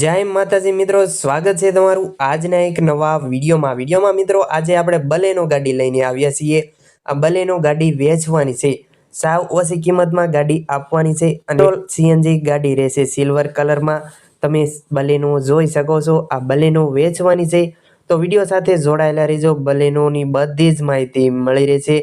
જય માતાજી મિત્રો સ્વાગત છે તમારું આજના એક નવા વિડીયોમાં. વિડીયોમાં મિત્રો આજે આપણે બલેનો ગાડી લઈને આવ્યા છીએ. આ બલેનો ગાડી વેચવાની છે. સાવ ઓછી કિંમતમાં ગાડી આપવાની છે અને સીએનજી ગાડી રહેશે સિલ્વર કલરમાં. તમે બલેનો જોઈ શકો છો આ બલેનો વેચવાની છે. તો વીડિયો સાથે જોડાયેલા રહેજો બલેનોની બધી જ માહિતી મળી રહેશે.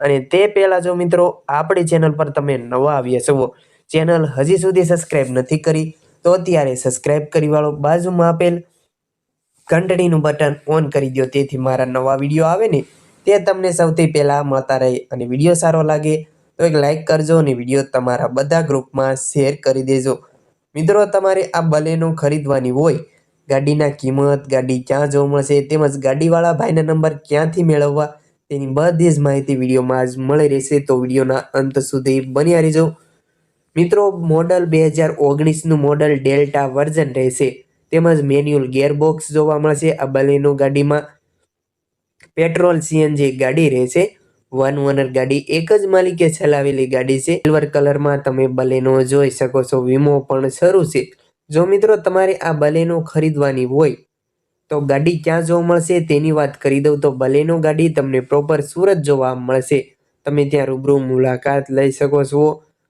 અને તે પહેલાં જો મિત્રો આપણી ચેનલ પર તમે નવા આવ્યા છો ચેનલ હજી સુધી સબસ્ક્રાઈબ નથી કરી તો અત્યારે સબસ્ક્રાઇબ કરી વાળો બાજુમાં આપેલ ઘંટડીનું બટન ઓન કરી દો તેથી મારા નવા વીડિયો આવે ને, તે તમને સૌથી પહેલાં મળતા રહે અને વીડિયો સારો લાગે તો એક લાઇક કરજો અને વીડિયો તમારા બધા ગ્રુપમાં શેર કરી દેજો. મિત્રો, તમારે આ બલેનો ખરીદવાની હોય, ગાડીના કિંમત, ગાડી ક્યાં જોવા મળશે, તેમજ ગાડીવાળા ભાઈના નંબર ક્યાંથી મેળવવા, તેની બધી જ માહિતી વિડીયોમાં જ મળી રહેશે. તો વિડીયોના અંત સુધી બન્યા રહેજો. મિત્રો, મોડલ બે હજાર ઓગણીસનું મોડલ ડેલ્ટા વર્ઝન રહેશે. તેમજ મેન્યુઅલ ગેરબોક્સ જોવા મળશે. આ બલેનો ગાડીમાં પેટ્રોલ સીએનજી ગાડી રહેશે. વન ઓનર ગાડી એક જ માલિકે ચલાવેલી ગાડી છે. સિલ્વર કલરમાં તમે બલેનો જોઈ શકો છો. વીમો પણ શરૂ છે. જો મિત્રો, તમારે આ બલેનો ખરીદવાની હોય, તો ગાડી ક્યાં જોવા મળશે તેની વાત કરી દઉં. તો બલેનો ગાડી તમને પ્રોપર સુરત જોવા મળશે. તમે ત્યાં રૂબરૂ મુલાકાત લઈ શકો છો.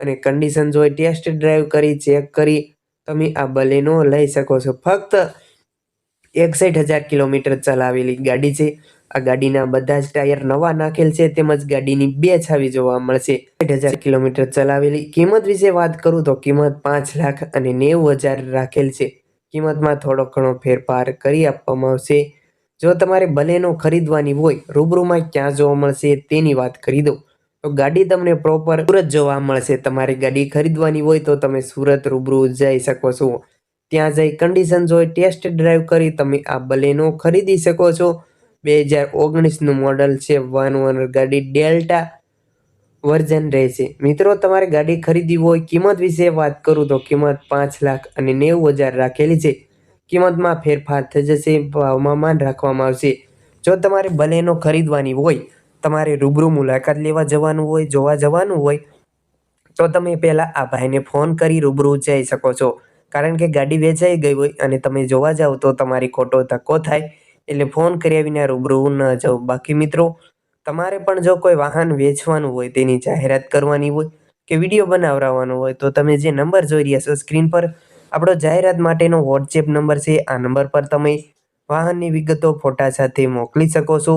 અને કન્ડિશન જોઈ ટેસ્ટ ડ્રાઈવ કરી ચેક કરી, તમે આ બલેનો લઈ શકો છો. ફક્ત એકસઠ હજાર કિલોમીટર ચલાવેલી ગાડી છે. આ ગાડીના બધા જ ટાયર નવા નાખેલ છે, તેમજ ગાડીની બે છાવી જોવા મળશે. સાઠ હજાર કિલોમીટર ચલાવેલી કિંમત વિશે વાત કરું તો કિંમત પાંચ લાખ અને નેવું હજાર રાખેલ છે. કિંમતમાં થોડો ઘણો ફેરફાર કરી આપવામાં આવશે. જો તમારે બલેનો ખરીદવાની હોય, રૂબરૂમાં ક્યાં જોવા મળશે તેની વાત કરી દઉં. તો ગાડી તમને પ્રોપર સુરત જોવા મળશે. તમારી ગાડી ખરીદવાની હોય તો તમે સુરત રૂબરૂ જઈ શકો છો. ત્યાં જઈ કન્ડિશન જોઈ ટેસ્ટ ડ્રાઈવ કરી તમે આ બલેનો ખરીદી શકો છો. બે હજાર ઓગણીસનું મોડલ છે વન ઓનર ગાડી ડેલ્ટા વર્ઝન રહેશે. મિત્રો, તમારે ગાડી ખરીદવી હોય, કિંમત વિશે વાત કરું તો કિંમત પાંચ લાખ અને નેવું હજાર રાખેલી છે. કિંમતમાં ફેરફાર થઈ જશે, ભાવમાં માન રાખવામાં આવશે. જો તમારે બલેનો ખરીદવાની હોય તમારે રૂબરૂ મુલાકાત લેવા જવાનું હોય, જોવા જવાનું હોય, તો તમે પહેલાં આ ભાઈને ફોન કરી રૂબરૂ જઈ શકો છો. કારણ કે ગાડી વેચાઈ ગઈ હોય અને તમે જોવા જાઓ તો તમારી ખોટો ધક્કો થાય. એટલે ફોન કર્યા વિના રૂબરૂ ન જાઓ બાકી મિત્રો, તમારે પણ જો કોઈ વાહન વેચવાનું હોય, તેની જાહેરાત કરવાની હોય કે વીડિયો બનાવવાનો હોય, તો તમે જે નંબર જોઈ રહ્યા છો સ્ક્રીન પર, આપણો જાહેરાત માટેનો વોટ્સએપ નંબર છે. આ નંબર પર તમે વાહનની વિગતો ફોટા સાથે મોકલી શકો છો.